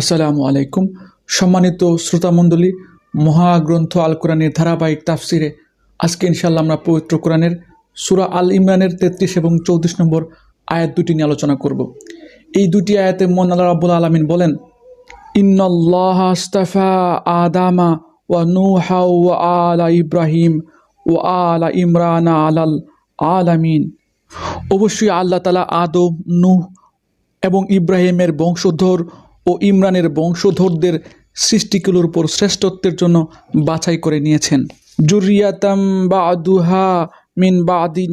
আসসালামু আলাইকুম। সম্মানিত শ্রোতামণ্ডলী, মহাগ্রন্থ আল কোরআনের ধারাবাহিক তাফসিরে আজকে ইনশাল্লাহ আমরা পবিত্র কোরআনের সুরা আল ইমরানের তেত্রিশ এবং চৌত্রিশ নম্বর আয়াত দুটি নিয়ে আলোচনা করব। এই দুটি আয়াতে মন আল্লাহ রাবুল আলমিন বলেন ইন্নআল্লাহ আস্তাফা আদামা ওয়া নুহা ওয়া আলা ইব্রাহিম ওয়া আলা ইমরানা আলাল আলামিন। অবশ্যই আল্লাহ তালা আদম, নূহ এবং ইব্রাহিমের বংশধর ও ইমরানের বংশধরদের সৃষ্টিগুলোর উপর শ্রেষ্ঠত্বের জন্য বাছাই করে নিয়েছেন। জুরিয়াতাম বা আদুহা মিন বাদিন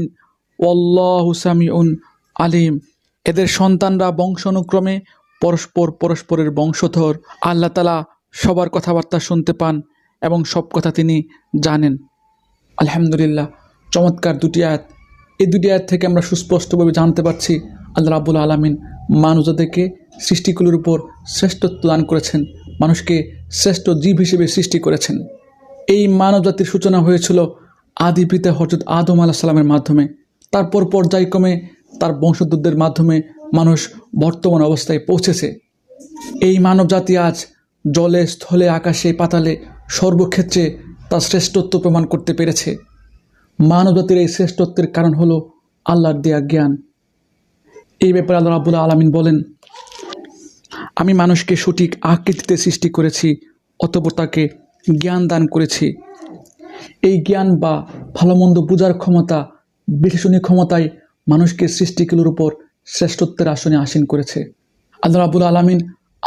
ওল্লাহ সামিউন আলিম। এদের সন্তানরা বংশানুক্রমে পরস্পর পরস্পরের বংশধর। আল্লাহ তালা সবার কথাবার্তা শুনতে পান এবং সব কথা তিনি জানেন। আলহামদুলিল্লাহ, চমৎকার দুটি আয়াত। এই দুটি আয়াত থেকে আমরা সুস্পষ্টভাবে জানতে পারছি আল্লাহ রাবুল আলমিন মানুষদেরকে সৃষ্টিগুলোর উপর শ্রেষ্ঠত্ব দান করেছেন, মানুষকে শ্রেষ্ঠ জীব হিসেবে সৃষ্টি করেছেন। এই মানব জাতির সূচনা হয়েছিল আদি পিতা হজরত আদম আলাহ সালামের মাধ্যমে তারপর পর্যায়ক্রমে তার বংশধরদের মাধ্যমে মানুষ বর্তমান অবস্থায় পৌঁছেছে। এই মানব জাতি আজ জলে, স্থলে, আকাশে, পাতালে সর্বক্ষেত্রে তার শ্রেষ্ঠত্ব প্রমাণ করতে পেরেছে। মানবজাতির এই শ্রেষ্ঠত্বের কারণ হলো আল্লাহর দেয়া জ্ঞান। এই ব্যাপারে আল্লাহ রাবুল আলমিন বলেন, আমি মানুষকে সঠিক আকৃতিতে সৃষ্টি করেছি, অতপর তাকে জ্ঞান দান করেছি। এই জ্ঞান বা ভালো মন্দ বোঝার ক্ষমতা বিশ্লেষণী ক্ষমতায় মানুষকে সৃষ্টিগুলোর উপর শ্রেষ্ঠত্বের আসনে আসীন করেছে। আল্লাহ রাবুল আলমিন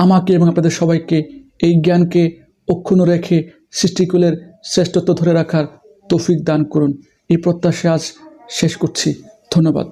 আমাকে এবং আপনাদের সবাইকে এই জ্ঞানকে অক্ষুণ্ণ রেখে সৃষ্টিকুলের শ্রেষ্ঠত্ব ধরে রাখার তৌফিক দান করুন। এই প্রত্যাশা আজ শেষ করছি। ধন্যবাদ।